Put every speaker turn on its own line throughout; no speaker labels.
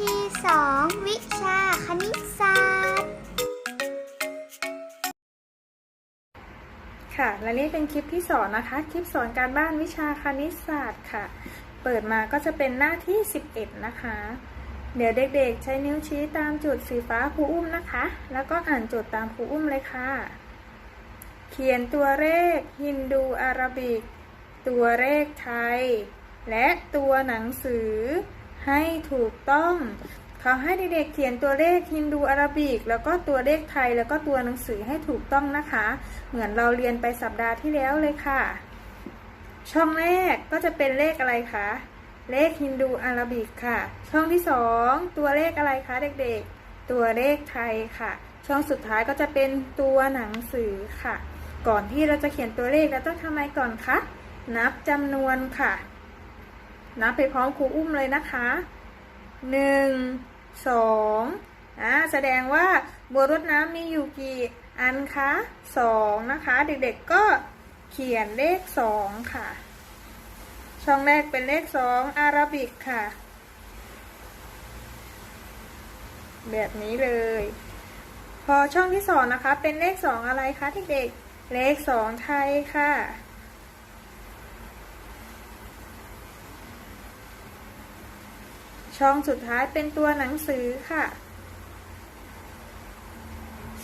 ที่สองวิชาคณิตศาสตร์
ค่ะ และนี่เป็นคลิปที่สอนนะคะ คลิปสอนการบ้านวิชาคณิตศาสตร์ค่ะ เปิดมาก็จะเป็นหน้าที่ 11 นะคะ เดี๋ยวเด็กๆ ใช้นิ้วชี้ตามจุดสีฟ้าครูอุ้มนะคะ แล้วก็อ่านจทย์ตามครูอุ้มเลยค่ะ เขียนตัวเลขฮินดูอาราบิก ตัวเลขไทย และตัวหนังสือ ให้ถูกต้องเขาให้เด็กๆเขียนตัวเลขฮินดูอาราบิก แล้วก็ตัวเลขไทยแล้วก็ตัวหนังสือให้ถูกต้องนะคะ เหมือนเราเรียนไปสัปดาห์ที่แล้วเลยค่ะ ช่องแรกก็จะเป็นเลขอะไรคะเลขฮินดูอาราบิกค่ะ ช่องที่สองตัวเลขอะไรคะเด็กๆ ตัวเลขไทยค่ะ ช่องสุดท้ายก็จะเป็นตัวหนังสือค่ะ ก่อนที่เราจะเขียนตัวเลขเราต้องทำอะไรก่อนคะนับจำนวนค่ะ นับไปพร้อมครูอุ้มเลยนะคะหนึ่งสองอ่าแสดงว่าบัวรดน้ำมีอยู่กี่อันคะสองนะคะ เด็กๆก็เขียนเลขสองค่ะ ช่องแรกเป็นเลขสองอาราบิกค่ะ แบบนี้เลย พอช่องที่สองนะคะ เป็นเลขสองอะไรคะเด็กๆเลขสองไทยค่ะ ช่องสุดท้ายเป็นตัวหนังสือค่ะ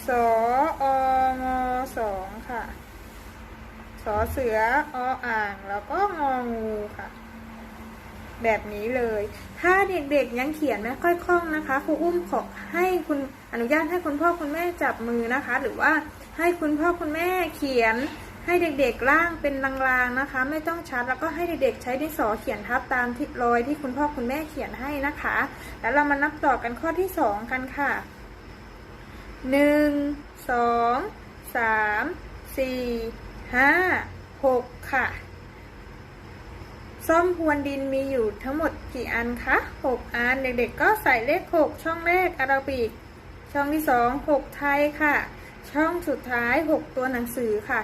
สอองสองค่ะ สอเสือออ่าง แล้วก็งองูค่ะ แบบนี้เลย ถ้าเด็กๆยังเขียนไม่ค่อยคล่องนะคะครูอุ้มขอให้คุณอนุญาตให้คุณพ่อคุณแม่จับมือนะคะ หรือว่าให้คุณพ่อคุณแม่เขียน ให้เด็กๆร่างเป็นลางๆนะคะ ไม่ต้องชัดแล้วก็ให้เด็กๆใช้ดินสอเขียนทับตามที่รอยที่คุณพ่อคุณแม่เขียนให้นะคะ แล้วเรามานับต่อกันข้อที่สองกันค่ะหนึ่งสองสามสี่ห้าหกค่ะซ่อมพรวนดินมีอยู่ทั้งหมดกี่อันคะหกอัน เด็กๆก็ใส่เลขหกช่องแรกอาราบิก ช่องที่สองหกไทยค่ะ ช่องสุดท้ายหกตัวหนังสือค่ะ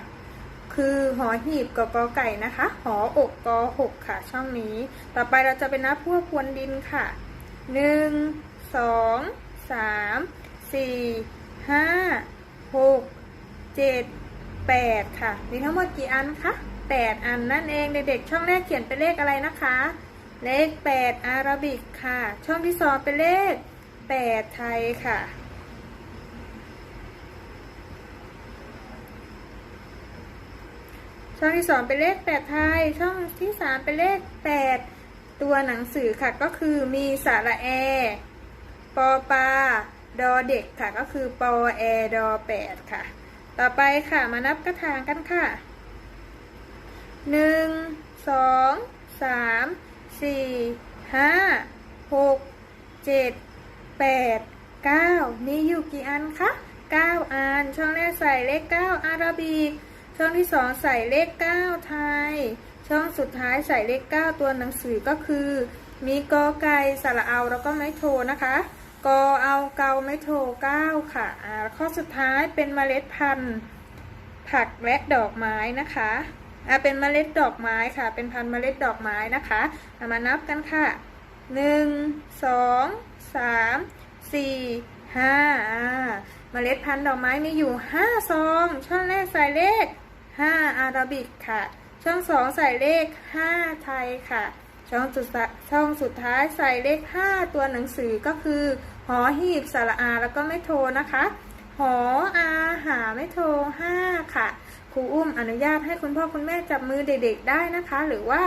คือหอหีบกับกอไก่นะคะ หออกกอหกค่ะ ช่องนี้ ต่อไปเราจะไปนับพวกพวนดินค่ะหนึ่งสองสามสี่ห้าหกเจ็ดแปดค่ะ มีทั้งหมดกี่อันคะแปดอันนั่นเองเด็กๆช่องแรกเขียนเป็นเลขอะไรนะคะ เลขแปดอาราบิกค่ะ ช่องที่สองเป็นเลขแปดไทยค่ะ ช่องที่สองเป็นเลขแปดไทย ช่องที่สามเป็นเลขแปดตัวหนังสือค่ะก็คือมีสระแอ ปอปาดอเด็กค่ะก็คือปอแอดอแปดค่ะ ต่อไปค่ะมานับกระถางกันค่ะหนึ่งสองสามสี่ห้าหกเจ็ดแปดเก้ามีอยู่กี่อันคะเก้าอัน ช่องแรกใส่เลขเก้าอาราบิก ช่องที่สองใส่เลขเก้าไทย ช่องสุดท้ายใส่เลขเก้าตัวหนังสือก็คือ มีกอไก่สระเอาแล้วก็ไม้โทนะคะกอเอาเกาไม้โทเก้าค่ะอ่าข้อสุดท้ายเป็นเมล็ดพันธุ์ผักและดอกไม้นะคะอ่าเป็นเมล็ดดอกไม้ค่ะ เป็นพันธุ์เมล็ดดอกไม้นะคะเอามานับกันค่ะหนึ่งสองสามสี่ห้าอ่าเมล็ดพันธุ์ดอกไม้มีอยู่ห้าซอง ช่องแรกใส่เลข ห้าอาราบิกค่ะ ช่องสองใส่เลขห้าไทยค่ะ ช่องสุดช่องสุดท้ายใส่เลขห้าตัวหนังสือก็คือ หอหีบสระอาแล้วก็ไม่โทนะคะ หออาหาไม่โทห้าค่ะครูอุ้มอนุญาตให้คุณพ่อคุณแม่จับมือเด็กๆได้นะคะ หรือว่า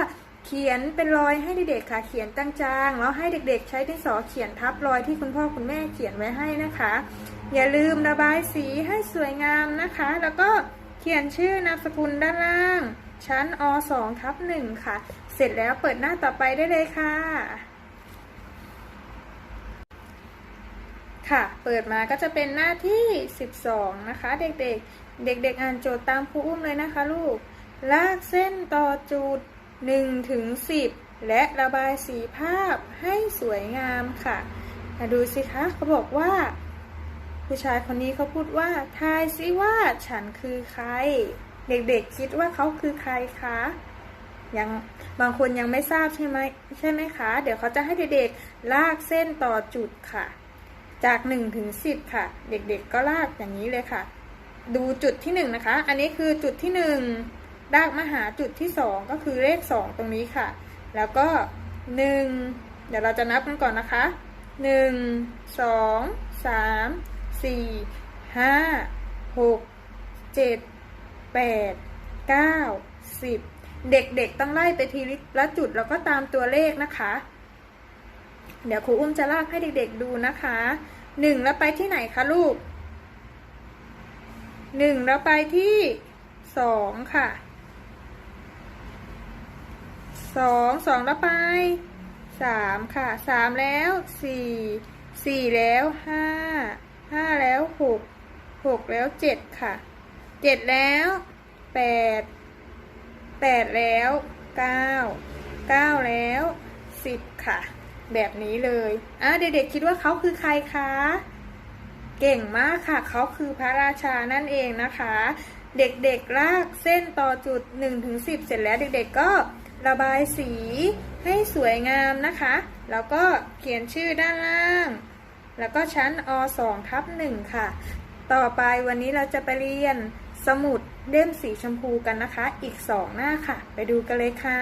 เขียนเป็นรอยให้เด็กๆค่ะ เขียนจางๆ แล้วให้เด็กๆ ใช้ดินสอเขียนทับรอยที่คุณพ่อคุณแม่เขียนไว้ให้นะคะ อย่าลืมระบายสีให้สวยงามนะคะ แล้วก็ เขียนชื่อนามสกุลด้านล่าง ชั้นอ2ทับ1ค่ะ เสร็จแล้วเปิดหน้าต่อไปได้เลยค่ะ ค่ะ เปิดมาก็จะเป็นหน้าที่ 12 นะคะ เด็กๆ เด็ก ๆ อ่านโจทย์ตามครูอุ้มเลยนะคะลูก ลากเส้นต่อจุด1ถึง10 และระบายสีภาพให้สวยงามค่ะมาดูสิคะเขาบอกว่า ผู้ชายคนนี้เขาพูดว่า ทายซิว่าฉันคือใคร เด็กๆคิดว่าเขาคือใครคะ ยังบางคนยังไม่ทราบใช่ไหมใช่ไหมคะ เดี๋ยวเขาจะให้เด็กๆลากเส้นต่อจุดค่ะ จาก1ถึง10 ค่ะ เด็กๆก็ลากอย่างนี้เลยค่ะ ดูจุดที่1นะคะ อันนี้คือจุดที่1ลากมาหาจุดที่ 2 ก็คือเลข 2 ตรงนี้ค่ะ แล้วก็ 1 เดี๋ยวเราจะนับกันก่อนนะคะ 1 2 3 4 5 6 7 8 9 10เด็กๆต้องไล่ไปทีละจุดแล้วก็ตามตัวเลขนะคะ เดี๋ยวครูอุ้มจะลากให้เด็กๆดูนะคะหนึ่งแล้วไปที่ไหนคะลูกหนึ่งแล้วไปที่สองค่ะสองสองแล้วไปสามค่ะสามแล้วสี่สี่แล้วห้า ห้าแล้วหกหกแล้วเจ็ดค่ะเจ็ดแล้วแปดแปดแล้วเก้าเก้าแล้วสิบค่ะ แบบนี้เลยอะเด็กๆคิดว่าเขาคือใครคะเก่งมากค่ะ เขาคือพระราชานั่นเองนะคะ เด็กๆลากเส้นต่อจุด1ถึง10เสร็จแล้วเด็กๆก็ระบายสีให้สวยงามนะคะ แล้วก็เขียนชื่อด้านล่าง แล้วก็ชั้นอ2ทับ1ค่ะ ต่อไปวันนี้เราจะไปเรียนสมุดเล่มสีชมพูกันนะคะ อีก 2 หน้าค่ะ ไปดูกันเลยค่ะ